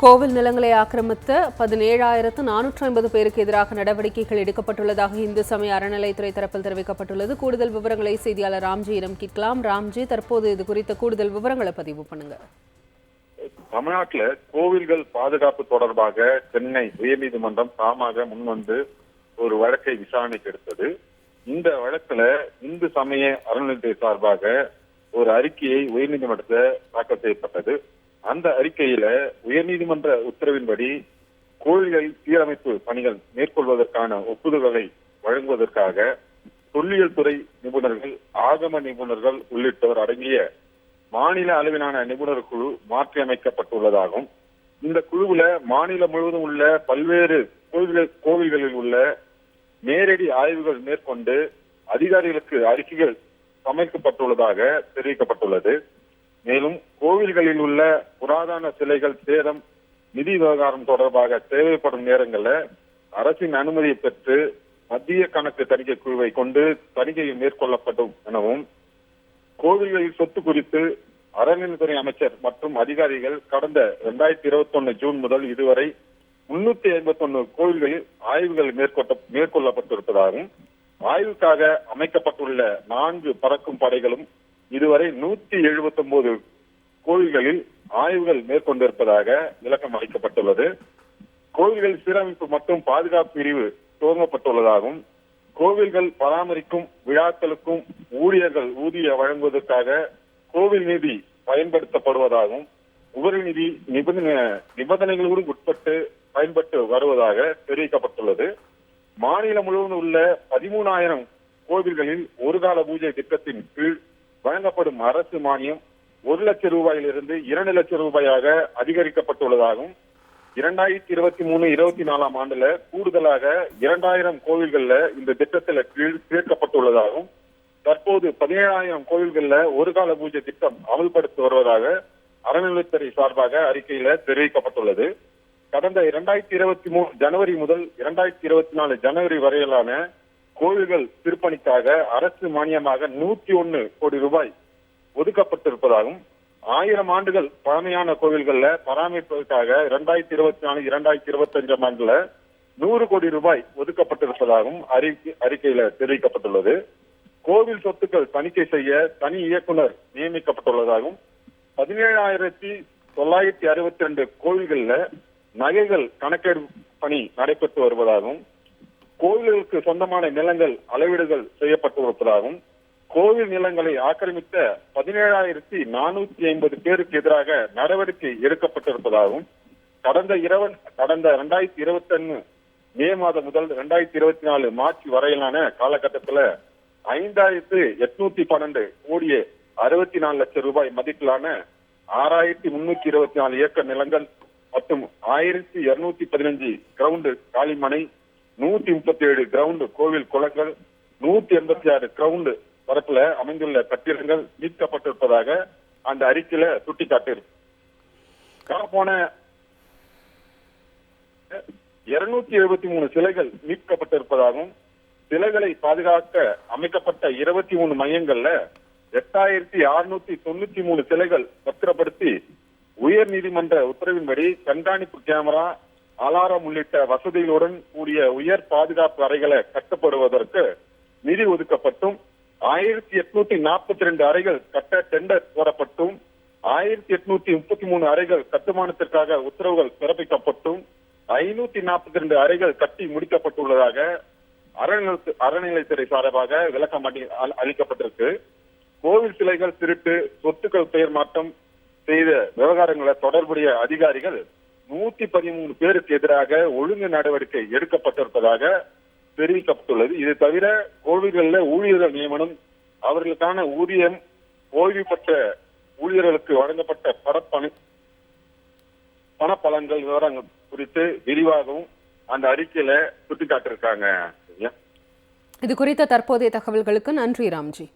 கோவில் நிலங்களை ஆக்கிரமித்த பதினேழாயிரத்து நானூற்று ஐம்பது பேருக்கு எதிராக நடவடிக்கைகள் எடுக்கப்பட்டுள்ளதாக இந்து சமய அறநிலைத்துறை தரப்பில் தெரிவிக்கப்பட்டுள்ளது. கூடுதல் விவரங்களை செய்தியாளர் ராம்ஜியிடம் கேட்கலாம். ராம்ஜி தற்போது இது குறித்த கூடுதல் விவரங்களை பதிவு பண்ணுங்க. தமிழ்நாட்டுல கோவில்கள் பாதுகாப்பு தொடர்பாக சென்னை உயர்நீதிமன்றம் தாமாக முன்வந்து ஒரு வழக்கை விசாரணைக்கு எடுத்தது. இந்த வழக்குல இந்து சமய அறநிலையத்துறை சார்பாக ஒரு அறிக்கையை உயர்நீதிமன்றத்தில் தாக்கல் செய்யப்பட்டது. அந்த அறிக்கையில உயர்நீதிமன்ற உத்தரவின்படி கோவில்கள் சீரமைப்பு பணிகள் மேற்கொள்வதற்கான ஒப்புதல்களை வழங்குவதற்காக தொல்லியல் துறை நிபுணர்கள் ஆகம நிபுணர்கள் உள்ளிட்டோர் அடங்கிய மாநில அளவிலான நிபுணர் குழு மாற்றியமைக்கப்பட்டுள்ளதாகவும் இந்த குழுவுல மாநிலம் முழுவதும் உள்ள பல்வேறு கோவில்கள் கோவில்களில் உள்ள நேரடி ஆய்வுகள் மேற்கொண்டு அதிகாரிகளுக்கு அறிக்கைகள் சமைக்கப்பட்டுள்ளதாக தெரிவிக்கப்பட்டுள்ளது. மேலும் கோவில்களில் உள்ள புராதன சிலைகள் சேதம் நிதி விவகாரம் தொடர்பாக தேவைப்படும் நேரங்களில் அரசின் அனுமதியை பெற்று மத்திய கணக்கு தணிக்கை குழுவை கொண்டு தணிக்கை மேற்கொள்ளப்படும் எனவும் கோவில்களில் சொத்து குறித்து அறநிலைத்துறை அமைச்சர் மற்றும் அதிகாரிகள் கடந்த இரண்டாயிரத்தி இருபத்தி ஒன்னு ஜூன் முதல் இதுவரை முன்னூத்தி ஐம்பத்தி ஒன்னு கோவில்களில் ஆய்வுகள் மேற்கொள்ள மேற்கொள்ளப்பட்டிருப்பதாகவும் ஆய்வுக்காக அமைக்கப்பட்டுள்ள நான்கு பறக்கும் படைகளும் இதுவரை நூத்தி எழுபத்தி ஒன்பது கோவில்களில் ஆய்வுகள் மேற்கொண்டிருப்பதாக விளக்கம் அளிக்கப்பட்டுள்ளது. கோவில்கள் சீரமைப்பு மற்றும் பாதுகாப்பு பிரிவு துவங்கப்பட்டுள்ளதாகவும் கோவில்கள் பராமரிக்கும் விழாக்களுக்கும் ஊழியர்கள் ஊதிய வழங்குவதற்காக கோவில் நிதி பயன்படுத்தப்படுவதாகவும் உபரி நிதி நிபந்தனை நிபந்தனைகளோடு உட்பட்டு பயன்பட்டு வருவதாக தெரிவிக்கப்பட்டுள்ளது. மாநிலம் முழுவதும் உள்ள பதிமூணாயிரம் கோவில்களில் ஒரு கால பூஜை திட்டத்தின் கீழ் வழங்கப்படும் அரசு மானியம் ஒரு லட்சம் ரூபாயிலிருந்து இரண்டு லட்சம் ரூபாயாக அதிகரிக்கப்பட்டுள்ளதாகவும் இரண்டாயிரத்தி இருபத்தி மூணு இருபத்தி நாலாம் ஆண்டுல கூடுதலாக இரண்டாயிரம் கோவில்கள்ல இந்த திட்டத்துல கீழ் சேர்க்கப்பட்டுள்ளதாகவும் தற்போது பதினேழாயிரம் கோவில்கள்ல ஒரு கால பூஜை திட்டம் அமல்படுத்தி வருவதாக அறநிலைத்துறை சார்பாக அறிக்கையில தெரிவிக்கப்பட்டுள்ளது. கடந்த இரண்டாயிரத்தி இருபத்தி மூணு ஜனவரி முதல் இரண்டாயிரத்தி இருபத்தி நாலு ஜனவரி வரையிலான கோவில்கள் திருப்பணிக்காக அரசு மானியமாக நூத்தி ஒன்னு கோடி ரூபாய் ஒதுக்கப்பட்டிருப்பதாகவும் ஆயிரம் ஆண்டுகள் பழமையான கோவில்கள்ல பராமரிப்பதற்காக இரண்டாயிரத்தி இருபத்தி நாலு இரண்டாயிரத்தி இருபத்தி அஞ்சாம் ஆண்டுல நூறு கோடி ரூபாய் ஒதுக்கப்பட்டிருப்பதாகவும் அறிக்கை அறிக்கையில தெரிவிக்கப்பட்டுள்ளது. கோவில் சொத்துக்கள் தணிக்கை செய்ய தனி இயக்குனர் நியமிக்கப்பட்டுள்ளதாகவும் பதினேழாயிரத்தி தொள்ளாயிரத்தி அறுபத்தி ரெண்டு கோவில்கள்ல நகைகள் கணக்கெடுப்பு பணி நடைபெற்று வருவதாகவும் கோவில்களுக்கு சொந்தமான நிலங்கள் அளவீடுகள் செய்யப்பட்டு இருப்பதாகவும் கோவில் நிலங்களை ஆக்கிரமித்த பதினேழாயிரத்தி நானூத்தி ஐம்பது பேருக்கு எதிராக நடவடிக்கை எடுக்கப்பட்டிருப்பதாகவும் கடந்த இரவன் கடந்த இரண்டாயிரத்தி இருபத்தி ஒன்னு மே மாதம் முதல் இரண்டாயிரத்தி இருபத்தி நாலு மார்ச் வரையிலான காலகட்டத்துல ஐந்தாயிரத்து எட்நூத்தி பன்னெண்டு கோடியே அறுபத்தி நாலு லட்சம் ரூபாய் மதிப்பிலான ஆறாயிரத்தி முன்னூத்தி இருபத்தி நாலு ஏக்கர் நிலங்கள் மற்றும் ஆயிரத்தி இருநூத்தி பதினஞ்சு கிரவுண்டு காலிமனை நூத்தி முப்பத்தி ஏழு கிரவுண்டு கோவில் குளங்கள் நூத்தி எண்பத்தி ஆறு கிரவுண்டு பரப்புல அமைந்துள்ள கட்டிடங்கள் மீட்கப்பட்டிருப்பதாக அந்த அறிக்கையில சுட்டிக்காட்டியிருக்கு போன இருநூத்தி எழுபத்தி மூணு சிலைகள் மீட்கப்பட்டிருப்பதாகவும் சிலைகளை பாதுகாக்க அமைக்கப்பட்ட இருபத்தி மூணு மையங்கள்ல எட்டாயிரத்தி அறுநூத்தி தொண்ணூத்தி மூணு சிலைகள் பத்திரப்படுத்தி உயர் நீதிமன்ற உத்தரவின்படி கண்காணிப்பு கேமரா அலாரம் உள்ளிட்ட வசதிகளுடன் கூடிய உயர் பாதுகாப்பு அறைகளை கட்டப்படுவதற்கு நிதி ஒதுக்கப்பட்டும். ஆயிரத்தி எட்நூத்தி நாற்பத்தி ரெண்டு அறைகள் கட்ட டெண்டர் கோரப்பட்டும். ஆயிரத்தி எட்நூத்தி முப்பத்தி மூணு அறைகள் கட்டுமானத்திற்காக உத்தரவுகள் பிறப்பிக்கப்பட்டும். ஐநூத்தி நாற்பத்தி ரெண்டு அறைகள் கட்டி முடிக்கப்பட்டுள்ளதாக அறநிலை அறநிலைத்துறை சார்பாக விளக்கம் அளிக்கப்பட்டிருக்கு. கோவில் சிலைகள் திருட்டு சொத்துக்கள் பெயர் மாற்றம் செய்த விவகாரங்களை தொடர்புடைய அதிகாரிகள் நூத்தி பதிமூணு பேருக்கு எதிராக ஒழுங்கு நடவடிக்கை எடுக்கப்பட்டிருப்பதாக தெரிவிக்கப்பட்டுள்ளது. இது தவிர கோவில்களில் ஊழியர்கள் நியமனம் அவர்களுக்கான ஊதியம் ஓய்வு பெற்ற ஊழியர்களுக்கு வழங்கப்பட்ட பணப்பணி பணப்பலன்கள் விவரங்கள் குறித்து விரிவாகவும் அந்த அறிக்கையில சுட்டிக்காட்டிருக்காங்க இது குறித்த தற்போதைய தகவல்களுக்கு நன்றி ராம்ஜி.